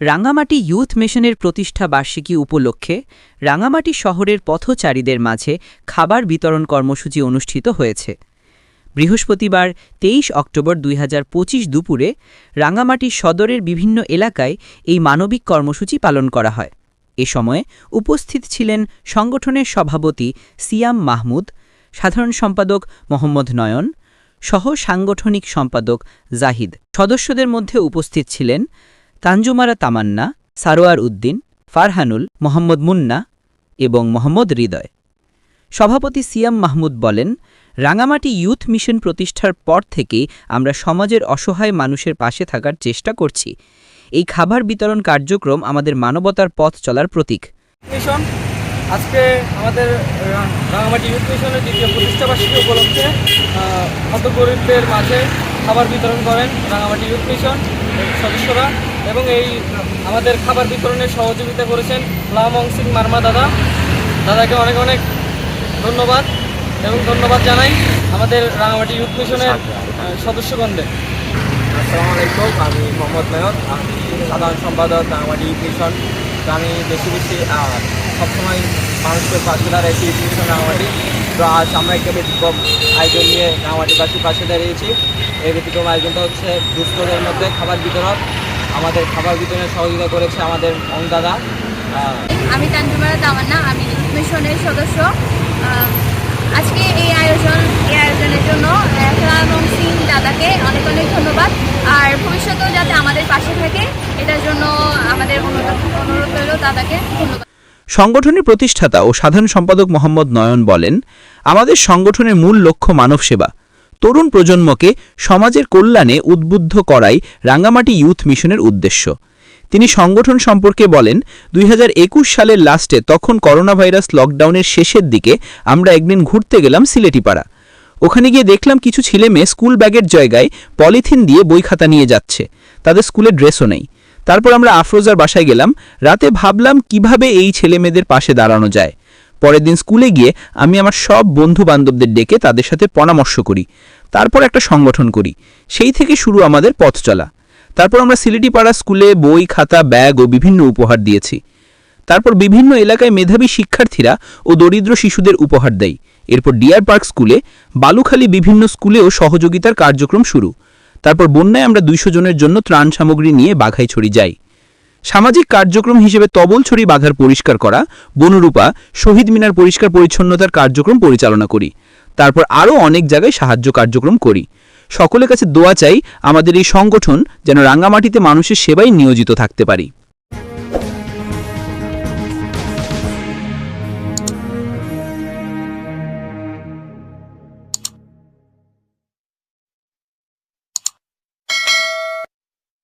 Rangamati youth মিশনের প্রতিষ্ঠা বার্ষিকী উপলক্ষে রাঙামাটি শহরের পথচারীদের মাঝে খাবার বিতরণ কর্মসূচি অনুষ্ঠিত হয়েছে। বৃহস্পতিবার তেইশ অক্টোবর দুই হাজার পঁচিশ দুপুরে রাঙামাটি সদরের বিভিন্ন এলাকায় এই মানবিক কর্মসূচি পালন করা হয়। এ সময় উপস্থিত ছিলেন সংগঠনের সভাপতি সিয়াম মাহমুদ, সাধারণ সম্পাদক মোহাম্মদ নয়ন, সহ সাংগঠনিক সম্পাদক জাহিদ। সদস্যদের মধ্যে উপস্থিত ছিলেন তানজুমারা তামান্না, সারোয়ার উদ্দিন, ফারহানুল, মোহাম্মদ মুন্না এবং মোহাম্মদ হৃদয়। সভাপতি সিয়াম মাহমুদ বলেন, রাঙামাটি ইয়ুথ মিশন প্রতিষ্ঠার পর থেকেই আমরা সমাজের অসহায় মানুষের পাশে থাকার চেষ্টা করছি। এই খাবার বিতরণ কার্যক্রম আমাদের মানবতার পথ চলার প্রতীক। মিশন আজকে আমাদের রাঙামাটি ইউথ মিশনের দ্বিতীয় প্রতিষ্ঠাবার্ষিকী উপলক্ষে হত গরিবদের মাঝে খাবার বিতরণ করেন রাঙামাটি ইউথ মিশন সদস্যরা। এবং এই আমাদের খাবার বিতরণে সহযোগিতা করেছেন লামং সিং মার্মা দাদা। দাদাকে অনেক অনেক ধন্যবাদ এবং ধন্যবাদ জানাই আমাদের রাঙামাটি ইউথ মিশনের সদস্যগণদের। আসসালামু আলাইকুম আমি মোহাম্মদ নয়ন আমি সাধারণ সম্পাদক রাঙামাটি ইউথ মিশন। আমি বেশি বেশি সবসময় মানুষকে পাশে দাঁড়াইছি ইউথ মিশন রাঙামাটি। তো আজ আমরা একটা ব্যতিক্রম আয়োজন নিয়ে রাঙামাটিবাসীর পাশে দাঁড়িয়েছি। এই ব্যতিক্রম আয়োজনটা হচ্ছে দুস্থদের মধ্যে খাবার বিতরণ। আমাদের খাবার বিতরণে সহযোগিতা করেছে আমাদের দাদা। আমি তানজুমারা তামান্না, আমি মিশনের সদস্য। আজকে এই আয়োজন, এই আয়োজনের জন্য রামন সিং দাদাকে অনেক অনেক ধন্যবাদ। আর ভবিষ্যতেও যাতে আমাদের পাশে থাকে, এটার জন্য আমাদের অনুরোধ অনুরোধ রইল দাদাকে। ধন্যবাদ। সংগঠনের প্রতিষ্ঠাতা ও সাধারণ সম্পাদক মোহাম্মদ নয়ন বলেন, আমাদের সংগঠনের মূল লক্ষ্য মানব সেবা। তরুণ প্রজন্মকে সমাজের কল্যাণে উদ্বুদ্ধ করাই রাঙ্গামাটি ইয়ুথ মিশনের উদ্দেশ্য। তিনি সংগঠন সম্পর্কে বলেন, দুই হাজার একুশ সালের লাস্টে তখন করোনা ভাইরাস লকডাউনের শেষের দিকে আমরা একদিন ঘুরতে গেলাম সিলেটিপাড়া। ওখানে গিয়ে দেখলাম কিছু ছেলে মেয়ে স্কুল ব্যাগের জায়গায় পলিথিন দিয়ে বই খাতা নিয়ে যাচ্ছে। তাদের স্কুলে ড্রেসও নেই। তারপর আমরা আফরোজার বাসায় গেলাম। রাতে ভাবলাম কীভাবে এই ছেলেমেয়েদের পাশে দাঁড়ানো যায়। পরের দিন স্কুলে গিয়ে আমি আমার সব বন্ধু বান্ধবদের ডেকে তাদের সাথে পরামর্শ করি। তারপর একটা সংগঠন করি। সেই থেকে শুরু আমাদের পথ চলা। তারপর আমরা সিলেটিপাড়া স্কুলে বই, খাতা, ব্যাগ ও বিভিন্ন উপহার দিয়েছি। তারপর বিভিন্ন এলাকায় মেধাবী শিক্ষার্থীরা ও দরিদ্র শিশুদের উপহার দেয়। এরপর ডিয়ার পার্ক স্কুলে বালুখালী বিভিন্ন স্কুলেও সহযোগিতার কার্যক্রম শুরু। তারপর বন্যায় আমরা দুইশো জনের জন্য ত্রাণ সামগ্রী নিয়ে বাঘাইছড়ি যাই। সামাজিক কার্যক্রম হিসেবে তবলছড়ি বাঁধার পরিষ্কার করা, বনরূপা, শহীদ মিনার পরিষ্কার পরিচ্ছন্নতার কার্যক্রম পরিচালনা করি। তারপর আরও অনেক জায়গায় সাহায্য কার্যক্রম করি। সকলের কাছে দোয়া চাই আমাদের এই সংগঠন যেন রাঙ্গামাটিতে মানুষের সেবায় নিয়োজিত থাকতে পারি।